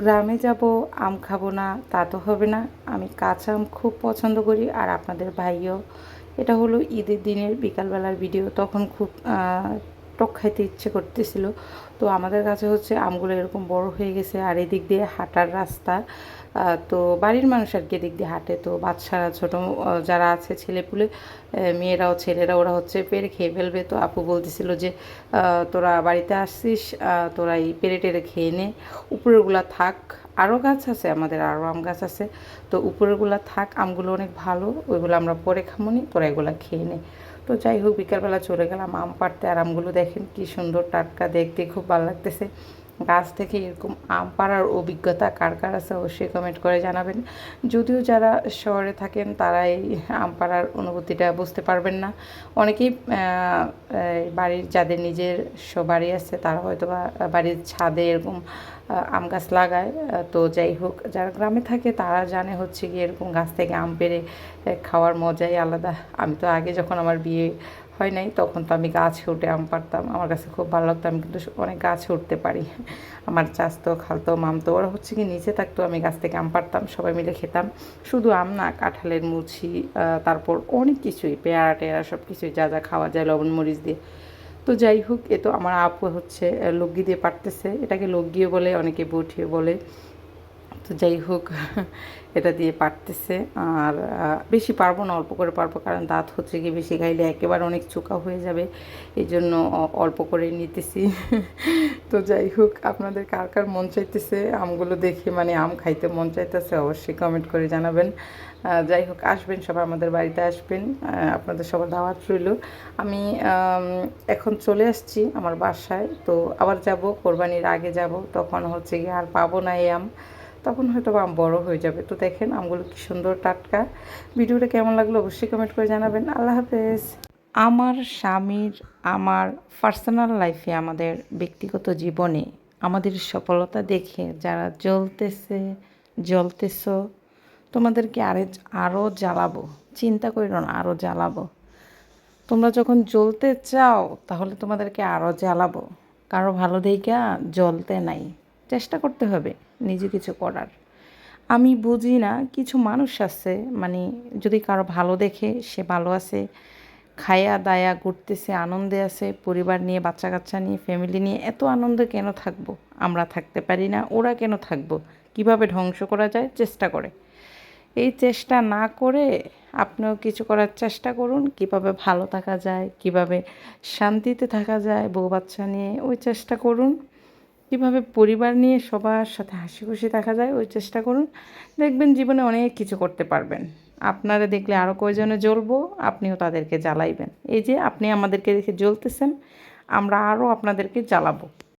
গ্রামে যাব, আম খাব না, তা তো হবে না। আমি কাঁচা আম খুব পছন্দ করি আর আপনাদের ভাইও। এটা হলো ঈদের দিনের বিকালবেলার ভিডিও তখন খুব টক খাইতে ইচ্ছে করতেছিল। তো আমাদের কাছে হচ্ছে আমগুলো এরকম বড় হয়ে গেছে আর এদিক দিয়ে হাঁটার রাস্তা। তো বাড়ির মানুষ আর কি এদিক দিয়ে হাঁটে। তো বাচ্চারা, ছোটো যারা আছে ছেলেপুলে মেয়েরাও, ছেলেরা, ওরা হচ্ছে পেরে খেয়ে ফেলবে। তো আপু বলতেছিল যে তোরা বাড়িতে আসছিস তোরা এই পেরে টেরে খেয়ে নে। উপরেরগুলা থাক। আরও গাছ আছে, আমাদের আরও আম গাছ আছে। তো উপরেরগুলা থাক, আমগুলো অনেক ভালো, ওইগুলো আমরা পরে খামনি, তোরা এগুলা খেয়ে নে। তো যাই হোক, বিকালবেলা চলে গেলাম আম পাড়তে। আর আমগুলো দেখেন কি সুন্দর টাটকা দেখতে, খুব ভালো লাগতেছে। গাছ থেকে এরকম আম পাড়ার অভিজ্ঞতা কার কার আছে অবশ্যই কমেন্ট করে জানাবেন। যদিও যারা শহরে থাকেন তারা এই আম পাড়ার অনুভূতিটা বুঝতে পারবেন না। অনেকেই বাড়ির যাদের নিজের বাড়ি আছে, তারা হয়তো বা বাড়ির ছাদে এরকম আম গাছ লাগায়। তো যাই হোক, যারা গ্রামে থাকে, তারা জানে হচ্ছে কি এরকম গাছ থেকে আম পেড়ে খাওয়ার মজাই আলাদা। আমি তো আগে যখন আমার বিয়ে হয় নাই, তখন তো আমি গাছে উঠে আম পারতাম আমার কাছে খুব ভালো লাগতো, আমি কিন্তু অনেক গাছে উঠতে পারি। আমার চাচতো খালতো মামতো ওরা হচ্ছে কি নিচে থাকতো, আমি গাছ থেকে আম পারতাম সবাই মিলে খেতাম। শুধু আম না, কাঁঠালের মুছি তারপর অনেক কিছুই, পেয়ারা টেয়ারা সব কিছুই যা যা খাওয়া যায়, লবণ, মরিচ দিয়ে। তো যাই হোক, এ তো আমার আপু হচ্ছে লগ্গি দিয়ে পারতেছে এটাকে লগ্গিও বলে, অনেকে বটিও বলে। তো যাই হোক, এটা দিয়ে পারতেছে। আর বেশি পারব না, অল্প করে পারব, কারণ দাঁত হচ্ছে কি বেশি খাইলে একেবারে অনেক চোকা হয়ে যাবে। এই জন্য অল্প করে নিতেছি। তো যাই হোক, আপনাদের কার কার মন চাইতেছে আমগুলো দেখে মানে আম খাইতে মন চাইতেছে, অবশ্যই কমেন্ট করে জানাবেন। যাই হোক, আসবেন, সবাই আমাদের বাড়িতে আসবেন। আপনাদের সবার দাওয়াত রইল। আমি এখন চলে আসছি আমার বাসায়। তো আবার যাব, কোরবানির আগে যাব, তখন হচ্ছে কি আর পাবো না এই আম। তখন হয়তো আম বড় হয়ে যাবে। তো দেখেন আমগুলো কি সুন্দর টাটকা। ভিডিওটা কেমন লাগল অবশ্যই কমেন্ট করে জানাবেন। আল্লাহ হাফেজ। আমার স্বামীর, আমার পার্সোনাল লাইফে আমাদের ব্যক্তিগত জীবনে, আমাদের সফলতা দেখে যারা জ্বলতেছে, জ্বলতেছ, তোমাদেরকে আরে আরও জ্বালাবো। চিন্তা করিও না আরও জ্বালাবো। তোমরা যখন জ্বলতে চাও, তাহলে তোমাদেরকে আরও জ্বালাবো। কারও ভালো দেখা জ্বলতে নাই। চেষ্টা করতে হবে। নিজে কিছু করার। আমি বুঝি না, কিছু মানুষ আছে মানে যদি কারও ভালো দেখে, সে ভালো আছে, খায়া দায়া ঘুরতেছে, আনন্দে আছে, পরিবার নিয়ে বাচ্চা কাচ্চা নিয়ে ফ্যামিলি নিয়ে, এত আনন্দে কেন থাকব? আমরা থাকতে পারি না, ওরা কেন থাকব? কীভাবে ধ্বংস করা যায়? চেষ্টা করে। এই চেষ্টা না করে আপনিও কিছু করার চেষ্টা করুন, কীভাবে ভালো থাকা যায়, কীভাবে শান্তিতে থাকা যায় বউ বাচ্চা নিয়ে, ওই চেষ্টা করুন। কীভাবে পরিবার নিয়ে সবার সাথে হাসি খুশি থাকা যায়, ওই চেষ্টা করুন। দেখবেন জীবনে অনেক কিছু করতে পারবেন। আপনারা দেখলে আরও কয়জনে জ্বলবো, আপনিও তাদেরকে জ্বালাইবেন। এই যে আপনি আমাদেরকে দেখে জ্বলতেছেন, আমরা আরও আপনাদেরকে জ্বালাবো।